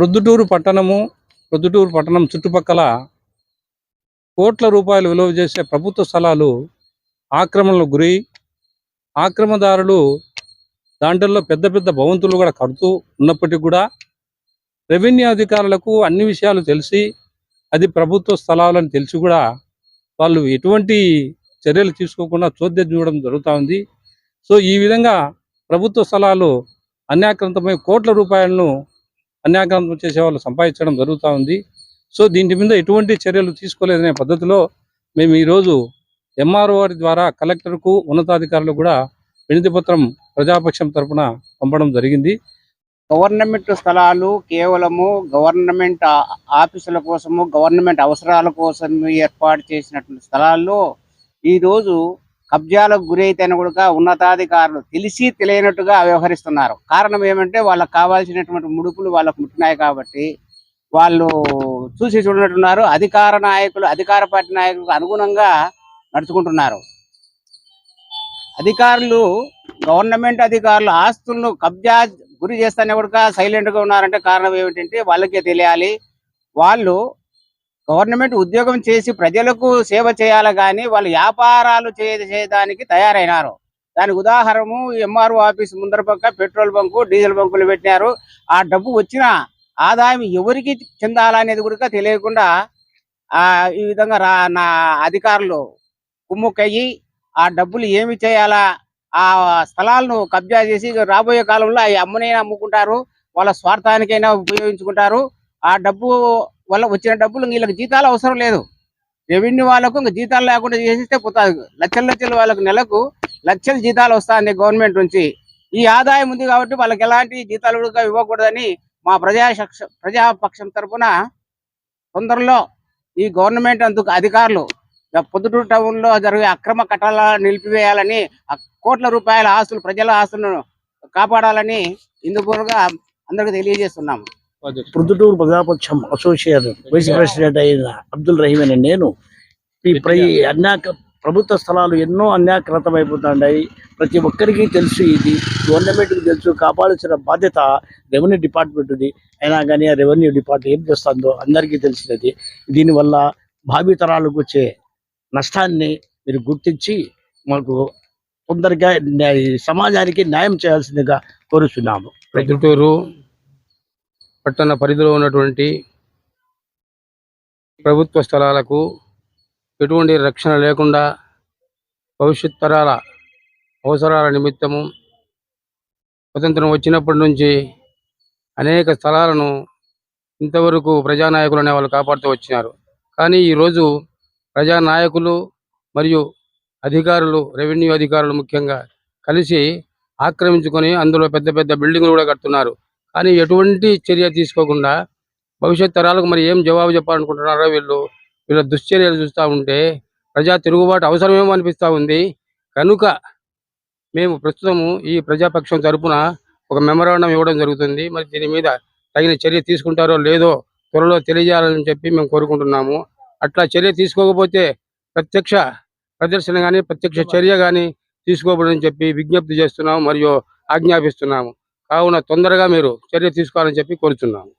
ప్రొద్దుటూరు పట్టణము ప్రొద్దుటూరు పట్టణం చుట్టుపక్కల కోట్ల రూపాయలు విలువ చేసే ప్రభుత్వ స్థలాలు ఆక్రమణలకు గురి. ఆక్రమణదారులు దాంట్లో పెద్ద పెద్ద భవంతులు కూడా కడుతూ ఉన్నప్పటికీ కూడా రెవెన్యూ అధికారులకు అన్ని విషయాలు తెలిసి అది ప్రభుత్వ స్థలాలని తెలిసి కూడా వాళ్ళు ఎటువంటి చర్యలు తీసుకోకుండా చోద్యం చూడడం జరుగుతూ ఉంది. సో ఈ విధంగా ప్రభుత్వ స్థలాలు అన్యాక్రంతమై కోట్ల రూపాయలను అన్యాక్రాంతం చేసే వాళ్ళు సంపాదించడం జరుగుతూ ఉంది. సో దీని మీద ఎటువంటి చర్యలు తీసుకోలేదనే పద్ధతిలో మేము ఈరోజు ఎంఆర్ఓ ద్వారా కలెక్టర్కు ఉన్నతాధికారులు కూడా వినతిపత్రం ప్రజాపక్షం తరపున పంపడం జరిగింది. గవర్నమెంట్ స్థలాలు కేవలము గవర్నమెంట్ ఆఫీసుల కోసము గవర్నమెంట్ అవసరాల కోసం ఏర్పాటు చేసినటువంటి స్థలాల్లో ఈ రోజు కబ్జాలకు గురైతేనే కూడా ఉన్నతాధికారులు తెలిసి తెలియనట్టుగా వ్యవహరిస్తున్నారు. కారణం ఏమంటే వాళ్ళకి కావాల్సినటువంటి ముడుపులు వాళ్ళకు ముట్టినాయి కాబట్టి వాళ్ళు చూసి చూడనట్టున్నారు. అధికార నాయకులు అధికార పార్టీ నాయకులకు అనుగుణంగా నడుచుకుంటున్నారు. అధికారులు గవర్నమెంట్ అధికారులు ఆస్తులను కబ్జా గురి చేస్తానే కూడా సైలెంట్గా ఉన్నారంటే కారణం ఏమిటంటే వాళ్ళకే తెలియాలి. వాళ్ళు గవర్నమెంట్ ఉద్యోగం చేసి ప్రజలకు సేవ చేయాలి కానీ వాళ్ళు వ్యాపారాలు చేయడానికి తయారైనారు. దానికి ఉదాహరణము ఎంఆర్ఓ ఆఫీస్ ముందర పక్క పెట్రోల్ బంకు డీజిల్ బంకులు పెట్టినారు. ఆ డబ్బు వచ్చిన ఆదాయం ఎవరికి చెందాలనేది కూడా తెలియకుండా ఆ ఈ విధంగా రా నా అధికారులు కుమ్ముక్కయ్యి ఆ డబ్బులు ఏమి చేయాలా ఆ స్థలాలను కబ్జా చేసి రాబోయే కాలంలో అవి అమ్మనైనా అమ్ముకుంటారు వాళ్ళ స్వార్థానికైనా ఉపయోగించుకుంటారు. ఆ డబ్బు వల్ల వచ్చిన డబ్బులు వీళ్ళకి జీతాలు అవసరం లేదు. రెవెన్యూ వాళ్ళకు ఇంకా జీతాలు లేకుండా చేసిస్తే పోతాది. లక్షల లక్షలు వాళ్ళకు నెలకు లక్షల జీతాలు వస్తాయి గవర్నమెంట్ నుంచి. ఈ ఆదాయం ఉంది కాబట్టి వాళ్ళకి ఎలాంటి జీతాలు కూడా ఇవ్వకూడదని మా ప్రజా ప్రజాపక్షం తరపున తొందరలో ఈ గవర్నమెంట్ అందుకు అధికారులు పొద్దుటూరు టౌన్లో జరిగే అక్రమ కట్టాల నిలిపివేయాలని కోట్ల రూపాయల ఆస్తులు ప్రజల ఆస్తులను కాపాడాలని ఇందుపూర్గా అందరికి తెలియజేస్తున్నాము. Proddatur Prajapaksham associate vice president అయిన అబ్దుల్ రహీం అనే నేను ఈ ప్ర అన్యాక ప్రభుత్వ స్థలాలు ఎన్నో అన్యాక్రతమైపోతున్నాయి ప్రతి ఒక్కరికి తెలుసు ఇది. గవర్నమెంట్కి తెలుసు. కాపాడాల్సిన బాధ్యత రెవెన్యూ డిపార్ట్మెంట్ది. అయినా కానీ ఆ రెవెన్యూ డిపార్ట్మెంట్ ఏం చేస్తుందో అందరికీ తెలిసినది. దీనివల్ల భావితరాలకు వచ్చే నష్టాన్ని మీరు గుర్తించి మాకు తొందరగా సమాజానికి న్యాయం చేయాల్సిందిగా కోరుతున్నాము ప్రొద్దుటూరు పట్టణ పరిధిలో ఉన్నటువంటి ప్రభుత్వ స్థలాలకు ఎటువంటి రక్షణ లేకుండా భవిష్యత్ తరాల అవసరాల నిమిత్తము స్వతంత్రం వచ్చినప్పటి నుంచి అనేక స్థలాలను ఇంతవరకు ప్రజానాయకులు అనే వాళ్ళు కాపాడుతూ వచ్చినారు. కానీ ఈరోజు ప్రజానాయకులు మరియు అధికారులు రెవెన్యూ అధికారులు ముఖ్యంగా కలిసి ఆక్రమించుకొని అందులో పెద్ద పెద్ద బిల్డింగ్లు కూడా కడుతున్నారు. కానీ ఎటువంటి చర్య తీసుకోకుండా భవిష్యత్ తరాలకు మరి ఏం జవాబు చెప్పాలనుకుంటున్నారో వీళ్ళు వీళ్ళ దుశ్చర్యలు చూస్తూ ఉంటే ప్రజా తిరుగుబాటు అవసరమేమో అనిపిస్తూ ఉంది. కనుక మేము ప్రస్తుతము ఈ ప్రజాపక్షం తరపున ఒక మెమరాండం ఇవ్వడం జరుగుతుంది. మరి దీని మీద తగిన చర్య తీసుకుంటారో లేదో త్వరలో తెలియజేయాలని చెప్పి మేము కోరుకుంటున్నాము. అట్లా చర్య తీసుకోకపోతే ప్రత్యక్ష ప్రదర్శన కానీ ప్రత్యక్ష చర్య కానీ తీసుకోబడని చెప్పి విజ్ఞప్తి చేస్తున్నాము మరియు ఆజ్ఞాపిస్తున్నాము. కావున తొందరగా మీరు చర్య తీసుకోవాలని చెప్పి కోరుతున్నాము